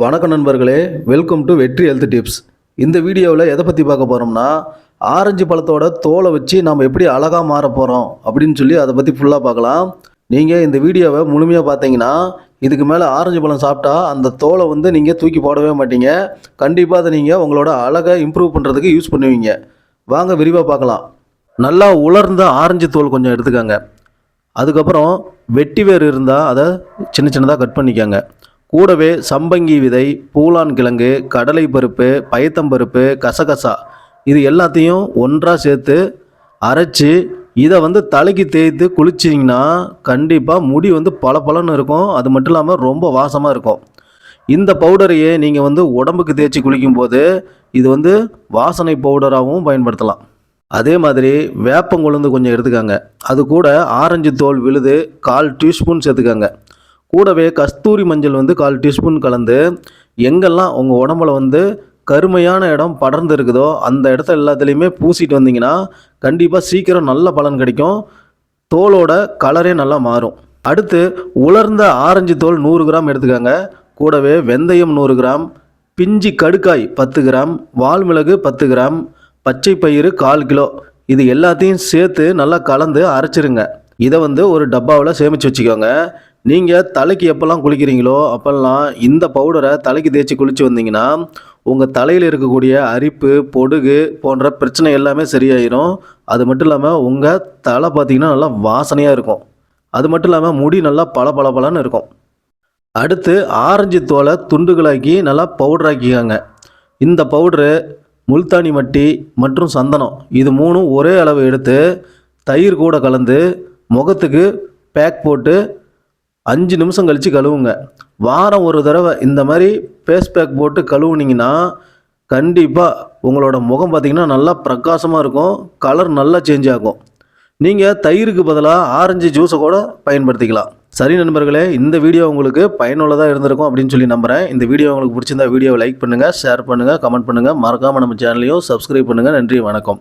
வணக்கம் நண்பர்களே welcome to Vetri health tips இந்த வீடியோவில் எதை பற்றி பார்க்க போகிறோம்னா ஆரஞ்சு பழத்தோட தோலை வச்சு நம்ம எப்படி அழகாக மாற போகிறோம் அப்படின்னு சொல்லி அதை பற்றி ஃபுல்லாக பார்க்கலாம். நீங்கள் இந்த வீடியோவை முழுமையாக பார்த்தீங்கன்னா இதுக்கு மேலே ஆரஞ்சு பழம் சாப்பிட்டா அந்த தோலை வந்து நீங்கள் தூக்கி போடவே மாட்டீங்க. கண்டிப்பாக அதை நீங்கள் உங்களோட அழகை இம்ப்ரூவ் பண்ணுறதுக்கு யூஸ் பண்ணுவீங்க. வாங்க விரிவாக பார்க்கலாம். நல்லா உலர்ந்த ஆரஞ்சு தோல் கொஞ்சம் எடுத்துக்கோங்க. அதுக்கப்புறம் வெட்டி வேர் இருந்தால் அதை சின்ன சின்னதாக கட் பண்ணிக்கோங்க. கூடவே சம்பங்கி விதை பூலான் கிழங்கு கடலை பருப்பு பயத்தம்பருப்பு கசகசா. இது எல்லாத்தையும் ஒன்றாக சேர்த்து அரைச்சி இதை வந்து தலைக்கு தேய்த்து குளிச்சிங்கன்னா கண்டிப்பாக முடி வந்து பளபளன்னு இருக்கும். அது மட்டும் இல்லாமல் ரொம்ப வாசமாக இருக்கும். இந்த பவுடரையே நீங்கள் வந்து உடம்புக்கு தேய்ச்சி குளிக்கும்போது இது வந்து வாசனை பவுடராகவும் பயன்படுத்தலாம். அதே மாதிரி வேப்பங்குழுந்து கொஞ்சம் எடுத்துக்கோங்க. அது கூட ஆரஞ்சு தோல் விழுது கால் டீஸ்பூன் சேர்த்துக்கோங்க. கூடவே கஸ்தூரி மஞ்சள் வந்து கால் டீஸ்பூன் கலந்து எங்கெல்லாம் உங்கள் உடம்புல வந்து கருமையான இடம் படர்ந்து இருக்குதோ அந்த இடத்த எல்லாத்துலேயுமே பூசிட்டு வந்தீங்கன்னா கண்டிப்பாக சீக்கிரம் நல்ல பலன் கிடைக்கும். தோலோட கலரே நல்லா மாறும். அடுத்து உலர்ந்த ஆரஞ்சு தோல் நூறு கிராம் எடுத்துக்கோங்க. கூடவே வெந்தயம் நூறு கிராம் பிஞ்சி கடுக்காய் பத்து கிராம் வால்மிளகு பத்து கிராம் பச்சை பயிறு கால் கிலோ. இது எல்லாத்தையும் சேர்த்து நல்லா கலந்து அரைச்சிருங்க. இதை வந்து ஒரு டப்பாவில் சேமித்து வச்சுக்கோங்க. நீங்கள் தலைக்கு எப்போல்லாம் குளிக்கிறீங்களோ அப்போல்லாம் இந்த பவுடரை தலைக்கு தேய்ச்சி குளித்து வந்தீங்கன்னா உங்கள் தலையில் இருக்கக்கூடிய அரிப்பு பொடுகு போன்ற பிரச்சனை எல்லாமே சரியாயிரும். அது மட்டும் இல்லாமல் உங்கள் தலை பார்த்தீங்கன்னா நல்லா வாசனையாக இருக்கும். அது மட்டும் இல்லாமல் முடி நல்லா பல பளபளன்னு இருக்கும். அடுத்து ஆரஞ்சு தோலை துண்டுகளாக்கி நல்லா பவுடராக்கிக்காங்க இந்த பவுடரு முல்தானி மட்டி மற்றும் சந்தனம் இது மூணும் ஒரே அளவு எடுத்து தயிர் கூட கலந்து முகத்துக்கு பேக் போட்டு அஞ்சு நிமிஷம் கழித்து கழுவுங்க. வாரம் ஒரு தடவை இந்த மாதிரி ஃபேஸ் பேக் போட்டு கழுவுனீங்கன்னா கண்டிப்பாக உங்களோட முகம் பார்த்திங்கன்னா நல்லா பிரகாசமாக இருக்கும். கலர் நல்லா சேஞ்ச் ஆகும். நீங்கள் தயிருக்கு பதிலாக ஆரஞ்சு ஜூஸை கூட பயன்படுத்திக்கலாம். சரி நண்பர்களே இந்த வீடியோ உங்களுக்கு பயனுள்ளதாக இருந்திருக்கும் அப்படின்னு சொல்லி நம்புகிறேன் இந்த வீடியோ உங்களுக்கு பிடிச்சிருந்தா வீடியோவை லைக் பண்ணுங்கள் ஷேர் பண்ணுங்கள் கமெண்ட் பண்ணுங்கள் மறக்காமல் நம்ம சேனலையும் சப்ஸ்கிரைப் பண்ணுங்கள் நன்றி வணக்கம்.